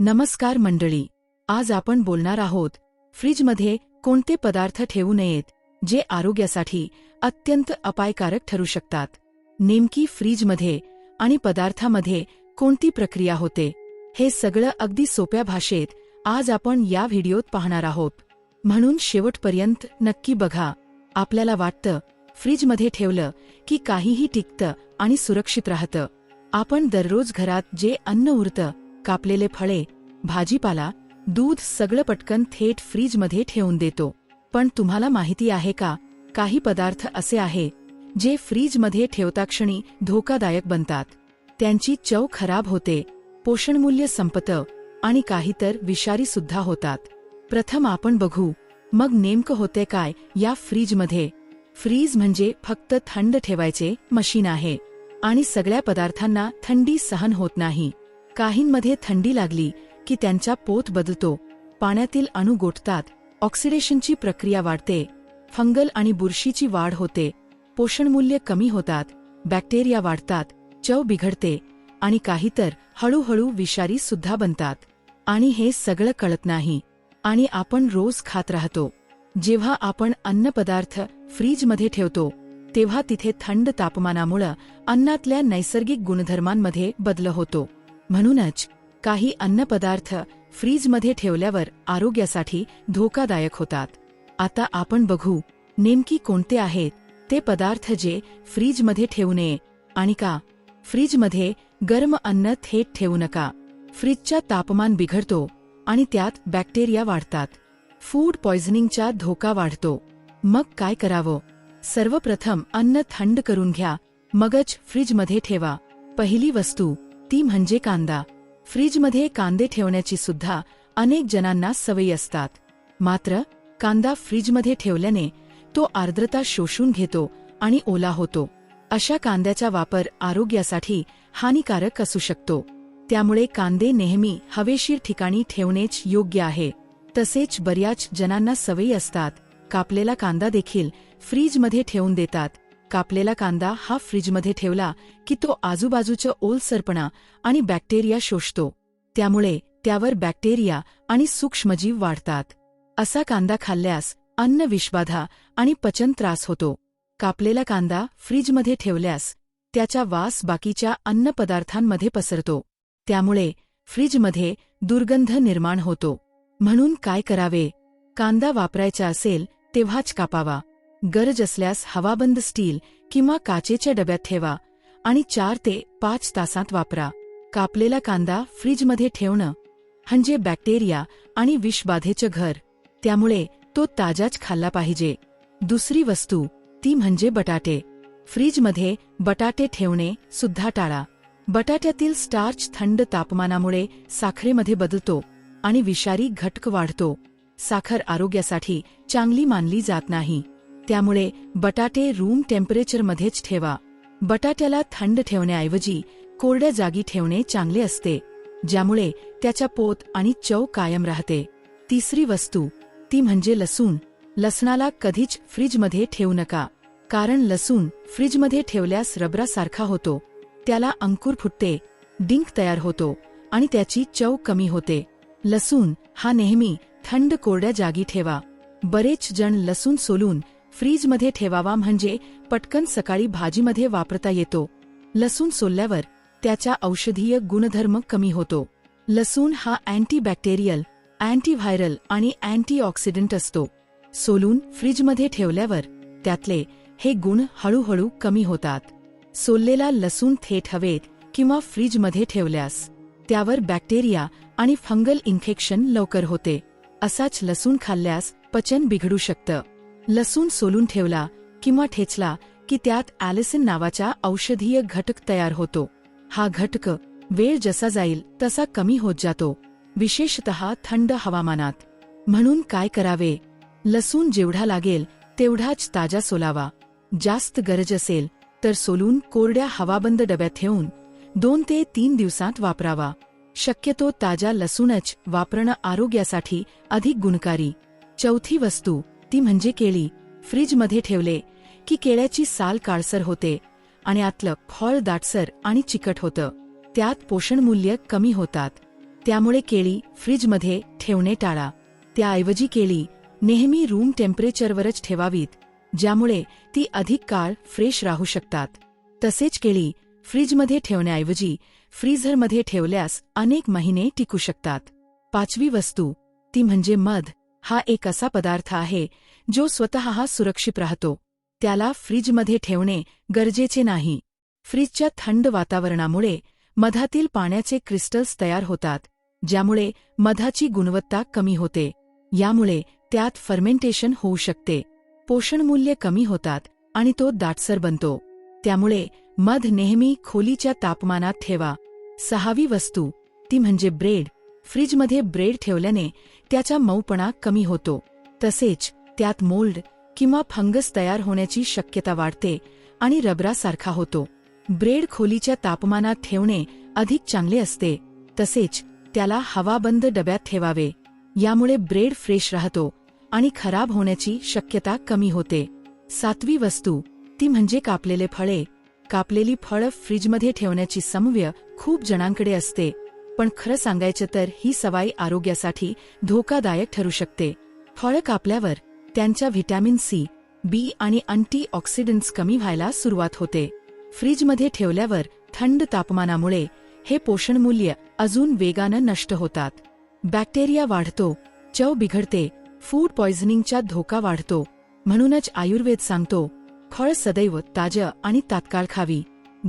नमस्कार मंडळी आज आपण बोलणार आहोत फ्रीजमध्ये कोणते पदार्थ ठेवू नयेत जे आरोग्यासाठी अत्यंत अपायकारक ठरू शकतात. नेमकी फ्रीजमध्ये आणि पदार्थामध्ये कोणती प्रक्रिया होते हे सगळं अगदी सोप्या भाषेत आज आपण या व्हिडिओत पाहणार आहोत. म्हणून शेवटपर्यंत नक्की बघा आपल्याला वाटतं फ्रीजमध्ये ठेवलं की काहीही टिकतं आणि सुरक्षित राहतं. आपण दररोज घरात जे अन्न उरतं कापलेले फळे भाजीपाला दूध सगळं पटकन थेट फ्रीजमध्ये ठेवून देतो. पण तुम्हाला माहिती आहे का काही पदार्थ असे आहे जे फ्रीजमध्ये ठेवताक्षणी धोकादायक बनतात. त्यांची चव खराब होते पोषणमूल्य संपतं आणि काही तर विषारी सुद्धा होतात. प्रथम आपण बघू मग नेमकं होते काय या फ्रीजमध्ये. फ्रीज म्हणजे फक्त थंड ठेवायचे मशीन आहे आणि सगळ्या पदार्थांना थंडी सहन होत नाही. काहींमध्ये थंडी लागली की त्यांचा पोत बदलतो. पाण्यातील अणू गोठतात. ऑक्सिडेशनची प्रक्रिया वाढते. फंगल आणि बुरशीची वाढ होते. पोषणमूल्य कमी होतात. बॅक्टेरिया वाढतात. चव बिघडते. आणि काही तर हळूहळू विषारी सुद्धा बनतात. आणि हे सगळं कळत नाही. आणि आपण रोज खात राहतो. जेव्हा आपण अन्नपदार्थ फ्रीजमध्ये ठेवतो तेव्हा तिथे थंड तापमानामुळं अन्नातल्या नैसर्गिक गुणधर्मांमध्ये बदल होतो. म्हणूनच काही अन्नपदार्थ फ्रीजमध्ये ठेवल्यावर आरोग्यासाठी धोकादायक होतात. आता आपण बघू नेमकी कोणते आहेत ते पदार्थ जे फ्रीजमध्ये ठेवू नये आणि का? फ्रीजमध्ये गरम अन्न थेट ठेवू नका. फ्रीजचा तापमान बिघडतो आणि त्यात बॅक्टेरिया वाढतात. फूड पॉयझनिंगचा धोका वाढतो. मग काय करावं? सर्वप्रथम अन्न थंड करून घ्या. मगच फ्रीजमध्ये ठेवा. पहिली वस्तू ती म्हणजे कांदा. फ्रीजमध्ये कांदे ठेवण्याची सुद्धा अनेक जणांना सवयी असतात. मात्र कांदा फ्रीजमध्ये ठेवल्याने तो आर्द्रता शोषून घेतो आणि ओला होतो. अशा कांद्याचा वापर आरोग्यासाठी हानिकारक असू शकतो. त्यामुळे कांदे नेहमी हवेशीर ठिकाणी ठेवणेच योग्य आहे. तसेच बऱ्याच जणांना सवयी असतात. कापलेला कांदा देखील फ्रीजमध्ये ठेवून देतात. कापलेला कांदा हा फ्रीजमध्ये ठेवला की तो आजूबाजूचं ओलसरपणा आणि बॅक्टेरिया शोषतो. त्यामुळे त्यावर बॅक्टेरिया आणि सूक्ष्मजीव वाढतात. असा कांदा खाल्ल्यास अन्न विषबाधा आणि पचन त्रास होतो. कापलेला कांदा फ्रीजमध्ये ठेवल्यास त्याचा वास बाकीच्या अन्नपदार्थांमध्ये पसरतो. त्यामुळे फ्रीजमध्ये दुर्गंध निर्माण होतो. म्हणून काय करावे? कांदा वापरायचा असेल तेव्हाच कापावा. गरज असल्यास हवाबंद स्टील किंवा काचेच्या डब्यात ठेवा आणि चार ते पाच तासांत वापरा. कापलेला कांदा फ्रीजमध्ये ठेवणं म्हणजे बॅक्टेरिया आणि विषबाधेचं घर. त्यामुळे तो ताजाच खाल्ला पाहिजे. दुसरी वस्तू ती म्हणजे बटाटे. फ्रीजमध्ये बटाटे ठेवणे सुद्धा टाळा. बटाट्यातील स्टार्च थंड तापमानामुळे साखरेमध्ये बदलतो आणि विषारी घटक वाढतो. साखर आरोग्यासाठी चांगली मानली जात नाही. त्यामुळे बटाटे रूम टेम्परेचरमध्येच ठेवा. बटाट्याला थंड ठेवण्याऐवजी कोरड्या जागी ठेवणे चांगले असते ज्यामुळे त्याच्या पोत आणि चव कायम राहते. तिसरी वस्तू ती म्हणजे लसूण. लसणाला कधीच फ्रीजमध्ये ठेवू नका कारण लसूण फ्रीजमध्ये ठेवल्यास रबरासारखा होतो. त्याला अंकुर फुटते डिंक तयार होतो आणि त्याची चव कमी होते. लसूण हा नेहमी थंड कोरड्या जागी ठेवा. बरेच जण लसूण सोलून फ्रीजमध्ये ठेवावा म्हणजे पटकन सकाळी भाजीमध्ये वापरता येतो. लसूण सोलल्यावर त्याचा औषधीय गुणधर्म कमी होतो. लसूण हा अँटीबॅक्टेरियल अँटीव्हायरल आणि अँटीऑक्सिडंट असतो. सोलून फ्रीजमध्ये ठेवल्यावर त्यातले हे गुण हळूहळू कमी होतात. सोललेला लसूण थेट हवेत किंवा फ्रीजमध्ये ठेवल्यास त्यावर बॅक्टेरिया आणि फंगल इन्फेक्शन लवकर होते. असाच लसूण खाल्ल्यास पचन बिघडू शकतं. लसूण सोलून ठेवला किंवा ठेचला की त्यात ॲलिसिन नावाचा औषधीय घटक तयार होतो. हा घटक वेळ जसा जाईल तसा कमी होत जातो विशेषतः थंड हवामानात. म्हणून काय करावे? लसूण जेवढा लागेल तेवढाच ताजा सोलावा. जास्त गरज असेल तर सोलून कोरड्या हवाबंद डब्यात ठेवून दोन ते तीन दिवसांत वापरावा. शक्यतो ताजा लसूणच वापरणं आरोग्यासाठी अधिक गुणकारी. चौथी वस्तू ती म्हणजे केळी. फ्रीजमध्ये ठेवले की केळ्याची साल काळसर होते आणि आतलं फळ दाटसर आणि चिकट होतं. त्यात पोषणमूल्य कमी होतात. त्यामुळे केळी फ्रीजमध्ये ठेवणे टाळा. त्याऐवजी केळी नेहमी रूम टेम्परेचरवरच ठेवावीत ज्यामुळे ती अधिक काळ फ्रेश राहू शकतात. तसेच केळी फ्रीजमध्ये ठेवण्याऐवजी फ्रीझरमध्ये ठेवल्यास अनेक महिने टिकू शकतात. पाचवी वस्तू ती म्हणजे मध. हा एक असा पदार्थ आहे जो स्वतः सुरक्षित राहतो. त्याला फ्रीजमध्ये ठेवणे गरजेचे नाही. फ्रीजच्या थंड वातावरणामुळे मधातील पाण्याचे क्रिस्टल्स तयार होतात ज्यामुळे मधाची गुणवत्ता कमी होते. यामुळे त्यात फर्मेंटेशन होऊ शकते. पोषणमूल्य कमी होतात आणि तो दाटसर बनतो. त्यामुळे मध नेहमी खोलीच्या तापमानात ठेवा. सहावी वस्तू ती म्हणजे ब्रेड. फ्रीजमध्ये ब्रेड ठेवल्याने त्याचा मऊपणा कमी होतो. तसेच त्यात मोल्ड किंवा फंगस तयार होण्याची शक्यता वाढते आणि रबरासारखा होतो. ब्रेड खोलीच्या तापमानात ठेवणे अधिक चांगले असते. तसेच त्याला हवाबंद डब्यात ठेवावे. यामुळे ब्रेड फ्रेश राहतो आणि खराब होण्याची शक्यता कमी होते. सातवी वस्तू ती म्हणजे कापलेले फळे. कापलेली फळं फ्रीजमध्ये ठेवण्याची समव्य खूप जणांकडे असते. पण खरं सांगायचं तर ही सवाई आरोग्यासाठी धोकादायक ठरू शकते. फळं कापल्यावर त्यांच्या व्हिटॅमिन सी बी आणि अँटी ऑक्सिडंट्स कमी व्हायला सुरुवात होते. फ्रीजमध्ये ठेवल्यावर थंड तापमानामुळे हे पोषणमूल्य अजून वेगानं नष्ट होतात. बॅक्टेरिया वाढतो चव बिघडते फूड पॉयझनिंगचा धोका वाढतो. म्हणूनच आयुर्वेद सांगतो फळ सदैव ताजं आणि तात्काळ खावी.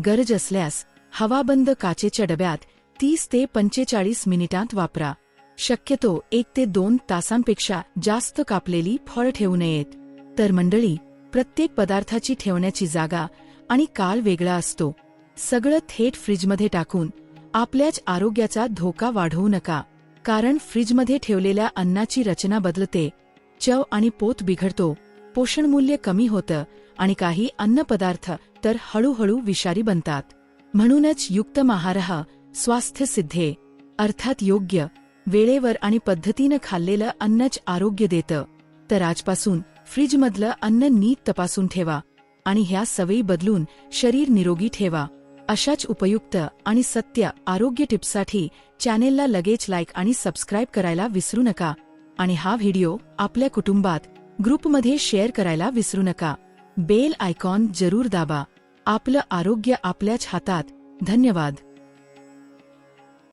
गरज असल्यास हवाबंद काचेच्या डब्यात तीस ते पंचेचाळीस मिनिटांत वापरा. शक्यतो एक ते दोन तासांपेक्षा जास्त कापलेली फळ ठेवू नयेत. तर मंडळी प्रत्येक पदार्थाची ठेवण्याची जागा आणि काळ वेगळा असतो. सगळं थेट फ्रीजमध्ये टाकून आपल्याच आरोग्याचा धोका वाढवू नका. कारण फ्रीजमध्ये ठेवलेल्या अन्नाची रचना बदलते चव आणि पोत बिघडतो पोषणमूल्य कमी होतं आणि काही अन्नपदार्थ तर हळूहळू विषारी बनतात. म्हणूनच युक्त आहारः स्वास्थ्य सिद्धे अर्थात योग्य वेळेवर आणि पद्धतीनं खाल्लेलं अन्नच आरोग्य देतं. तर आजपासून फ्रीजमधलं अन्न नीट तपासून ठेवा आणि ह्या सवयी बदलून शरीर निरोगी ठेवा. अशाच उपयुक्त आणि सत्य आरोग्य टिप्ससाठी चॅनेलला लगेच लाईक आणि सबस्क्राईब करायला विसरू नका आणि हा व्हिडिओ आपल्या कुटुंबात ग्रुपमध्ये शेअर करायला विसरू नका. बेल आयकॉन जरूर दाबा. आपलं आरोग्य आपल्याच हातात. धन्यवाद.